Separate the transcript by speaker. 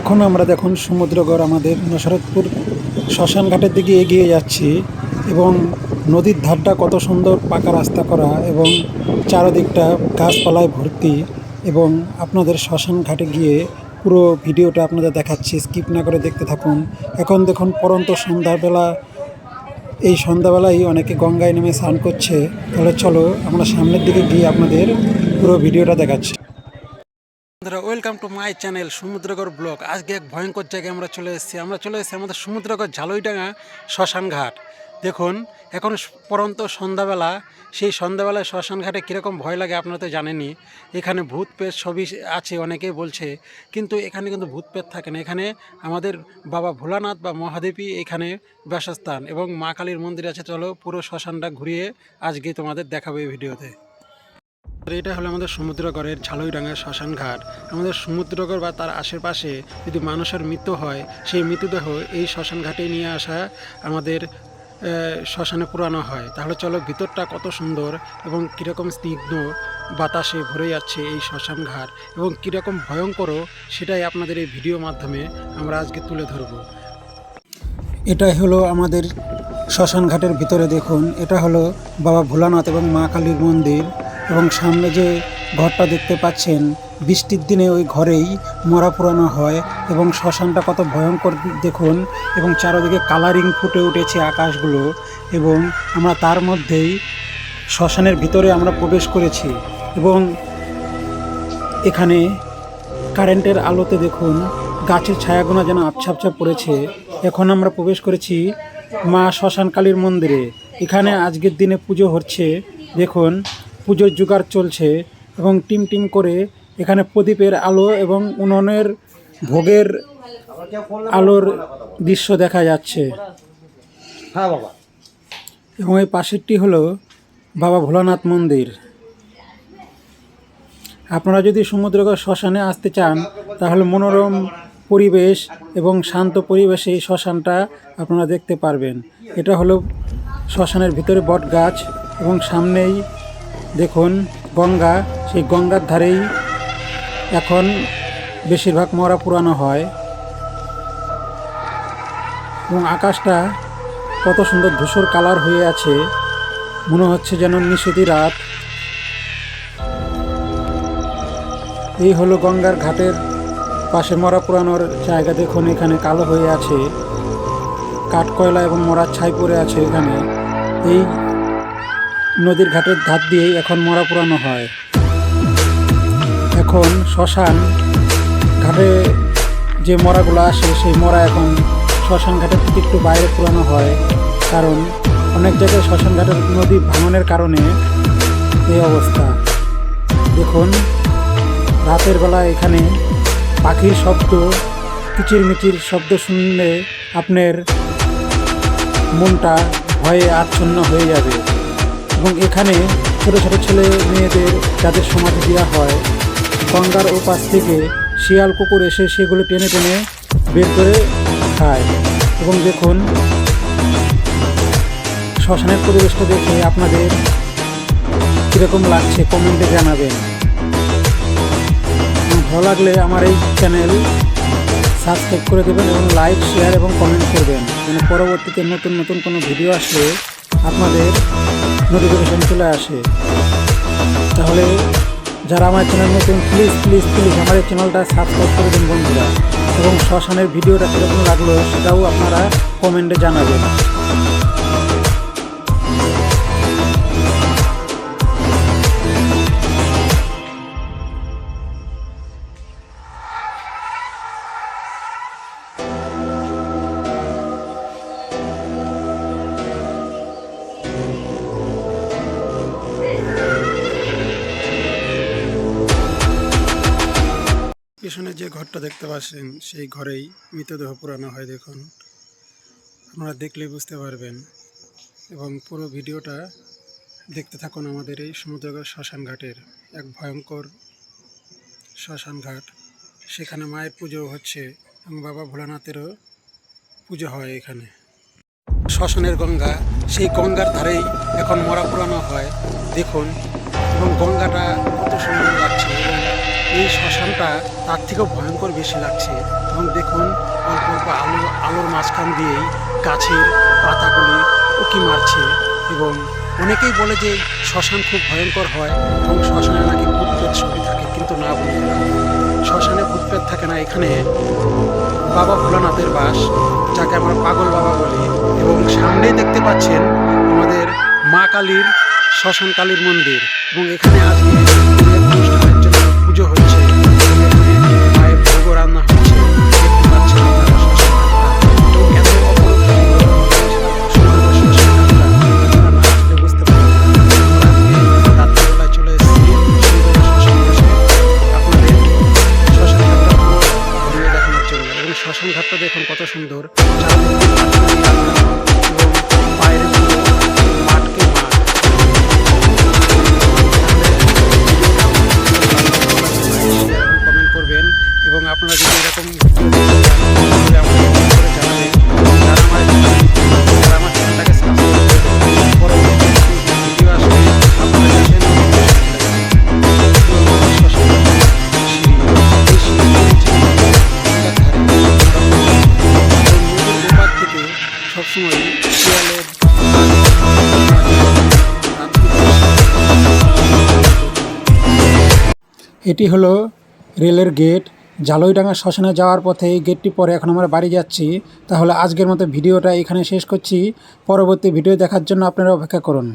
Speaker 1: এখন আমরা দেখুন সমুদ্রগড় আমাদের নসরতপুর শ্মশান ঘাটের দিকে এগিয়ে যাচ্ছি এবং নদীর ধারটা কত সুন্দর পাকা রাস্তা করা এবং চারদিকটা গাছপালায় ভর্তি এবং আপনাদের শ্মশান ঘাটে গিয়ে পুরো ভিডিওটা আপনাদের দেখাচ্ছি। স্কিপ না করে দেখতে থাকুন। এখন দেখুন পরন্ত সন্ধ্যাবেলা। এই সন্ধ্যাবেলায় অনেকে গঙ্গায় নেমে স্নান করছে। তাহলে চলো আমরা সামনের দিকে গিয়ে আপনাদের পুরো ভিডিওটা দেখাচ্ছি। ওয়েলকাম টু মাই চ্যানেল সমুদ্রগর ব্লগ আজকে এক ভয়ঙ্কর জায়গায় আমরা চলে এসেছি। আমরা চলে এসেছি আমাদের সমুদ্রগর ঝালইডাঙ্গা শ্মশানঘাট। দেখুন, এখন পরন্ত সন্ধ্যাবেলা। সেই সন্ধ্যাবেলায় শ্মশানঘাটে কীরকম ভয় লাগে আপনারা তো জানেনই। এখানে ভূত পেট সবই আছে, অনেকেই বলছে। কিন্তু এখানে কিন্তু ভূত পেট থাকে না। এখানে আমাদের বাবা ভোলানাথ বা মহাদেবী এখানে বাসস্থান এবং মা কালীর মন্দির আছে। চলো পুরো শ্মশানটা ঘুরিয়ে আজকে তোমাদের দেখাবো এই ভিডিওতে। এটা হলো আমাদের সমুদ্রগড়ের ঝালইডাঙ্গা শ্মশান ঘাট আমাদের সমুদ্রগড় বা তার আশেপাশে যদি মানুষের মৃত্যু হয়, সেই মৃতদেহ এই শ্মশান ঘাটে নিয়ে আসা আমাদের শ্মশানে পুরানো হয়। তাহলে চলো ভিতরটা কত সুন্দর এবং কীরকম স্নিগ্ধ বাতাসে ভরে যাচ্ছে এই শ্মশান ঘাট এবং কীরকম ভয়ঙ্করও সেটাই আপনাদের এই ভিডিও মাধ্যমে আমরা আজকে তুলে ধরবো। এটাই হলো আমাদের শ্মশান ঘাটের ভিতরে দেখুন, এটা হলো বাবা ভোলানাথ এবং মা কালীর মন্দির। এবং সামনে যে ঘরটা দেখতে পাচ্ছেন, বৃষ্টির দিনে ওই ঘরেই মরা পুরানো হয় এবং শ্মশানটা কত ভয়ঙ্কর দেখুন এবং চারিদিকে কালারিং ফুটে উঠেছে আকাশগুলো এবং আমরা তার মধ্যেই শ্মশানের ভিতরে আমরা প্রবেশ করেছি এবং এখানে কারেন্টের আলোতে দেখুন গাছের ছায়াগুলো যেন আবছা পড়েছে। এখন আমরা প্রবেশ করেছি মা শ্মশান কালীর মন্দিরে। এখানে আজকের দিনে পুজো হচ্ছে। দেখুন পুজোর জোগাড় চলছে এবং টিম টিম করে এখানে প্রদীপের আলো এবং উনুনের ভোগের আলোর দৃশ্য দেখা যাচ্ছে।
Speaker 2: হ্যাঁ বাবা।
Speaker 1: এবং এই পাশেরটি হলো বাবা ভোলানাথ মন্দির। আপনারা যদি সমুদ্রগড় শ্মশানে আসতে চান তাহলে মনোরম পরিবেশ এবং শান্ত পরিবেশে এই শ্মশানটা আপনারা দেখতে পারবেন। এটা হলো শ্মশানের ভিতরে বট গাছ এবং সামনেই দেখুন, গঙ্গা, সেই গঙ্গার ধারেই এখন বেশিরভাগ মরা পুরানো হয়। এবং আকাশটা কত সুন্দর ধূসর কালার হয়ে আছে, মনে হচ্ছে যেন নিষেধী রাত। এই হলো গঙ্গার ঘাটের পাশে মরা পুরানোর জায়গা। দেখুন, এখানে কালো হয়ে আছে কাঠ কয়লা এবং মরার ছাই পড়ে আছে এখানে। এই নদীর ঘাটের ধার দিয়েই এখন মরা পুরানো হয়। এখন শ্মশান ঘাটে যে মরাগুলো আসে, সেই মরা এখন শ্মশান ঘাটের থেকে একটু বাইরে পুরানো হয়। কারণ অনেক জায়গায় শ্মশান ঘাটের নদী ভাঙনের কারণে এই অবস্থা। দেখুন, রাতের বেলা এখানে পাখির শব্দ, কিচিরমিচির শব্দ শুনলে আপনার মনটা ভয়ে আচ্ছন্ন হয়ে যাবে। এবং এখানে ছোট ছোট ছেলে মেয়েদের যাদের সমাধি দেওয়া হয়, গঙ্গার ও পাশ থেকে শিয়াল কুকুর এসে সেগুলো টেনে টেনে বের করে খায়। এবং দেখুন, শ্মশানের পরিবেশটা দেখে আপনাদের কীরকম লাগছে, কমেন্টে জানাবেন। ভালো লাগলে আমার এই চ্যানেল সাবস্ক্রাইব করে দেবেন এবং লাইক, শেয়ার এবং কমেন্ট করবেন। যেন পরবর্তীতে নতুন নতুন কোনো ভিডিও আসলে আপনাদের নোটিফিকেশন চলে আসে। তাহলে যারা আমার চ্যানেল নতুন প্লিজ প্লিজ প্লিজ আমার এই চ্যানেলটা সাবস্ক্রাইব করে দিন বন্ধুরা। এবং শ্মশানের ভিডিওটা কীরকম লাগল সেটাও আপনারা কমেন্টে জানাবেন। পিছনে যে ঘরটা দেখতে পাচ্ছেন, সেই ঘরেই মৃতদেহ পুরানো হয় দেখুন। আপনারা দেখলেই বুঝতে পারবেন। এবং পুরো ভিডিওটা দেখতে থাকুন আমাদের এই সমুদ্রগড় শ্মশান ঘাটের এক ভয়ঙ্কর শ্মশান ঘাট সেখানে মায়ের পুজো হচ্ছে এবং বাবা ভোলানাথেরও পুজো হয় এখানে। শ্মশানের গঙ্গা, সেই গঙ্গার ধারেই এখন মরা পুরানো হয়। দেখুন, এবং গঙ্গাটা কত সুন্দর লাগছে। এবং এই শ্মশানটা তার থেকেও ভয়ঙ্কর বেশি লাগছে। এবং দেখুন, অল্প অল্প আলো, আলোর মাঝখান দিয়েই গাছের পাতাগুলি উকি মারছে এবং অনেকেই বলে যে শ্মশান খুব ভয়ঙ্কর হয় এবং শ্মশানে নাকি ভূতপ্রেত ছবি থাকে, কিন্তু না বন্ধুরা শ্মশানে ভূতপ্রেত থাকে না, এখানে বাবা ভোলানাথের বাস, যাকে আমরা পাগল বাবা বলি। এবং সামনেই দেখতে পাচ্ছেন আমাদের মা কালীর, শ্মশান কালীর মন্দির। এবং এখানে আজকে জন্য পুজো হচ্ছে এবং এখানে এটি হলো রেলের গেট। জালইডাঙ্গা শ্মশানে যাওয়ার পথে এই গেটটি পরে এখন আমরা বাড়ি যাচ্ছি। তাহলে আজকের মতো ভিডিওটা এখানে শেষ করছি। পরবর্তী ভিডিও দেখার জন্য আপনারা অপেক্ষা করুন।